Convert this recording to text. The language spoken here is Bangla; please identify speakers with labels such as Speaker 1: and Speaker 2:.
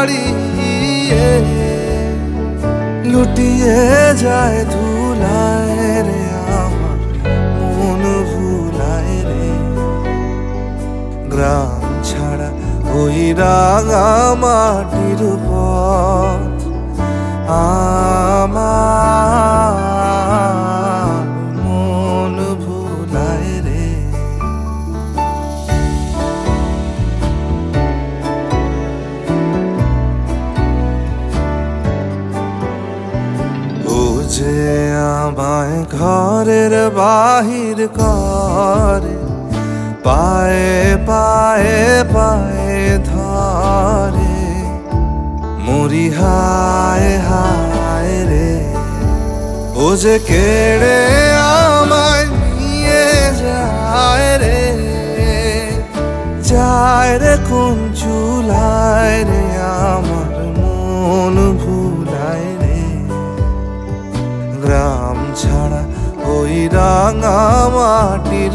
Speaker 1: বাড়িয়ে লুটিয়ে যায় ধুলায় রে আমার, মন ভুলায় রে। গ্রাম ছাড়া ওই রাঙা মাটির পথ যে আমায় ঘরের বাহির করে, পায়ে পায়ে পায়ে ধরে। মরি হায় হায় রে, ও যে কেড়ে আমায় নিয়ে যায় রে। যায় রে কোন চুলায় রে আমার মাটির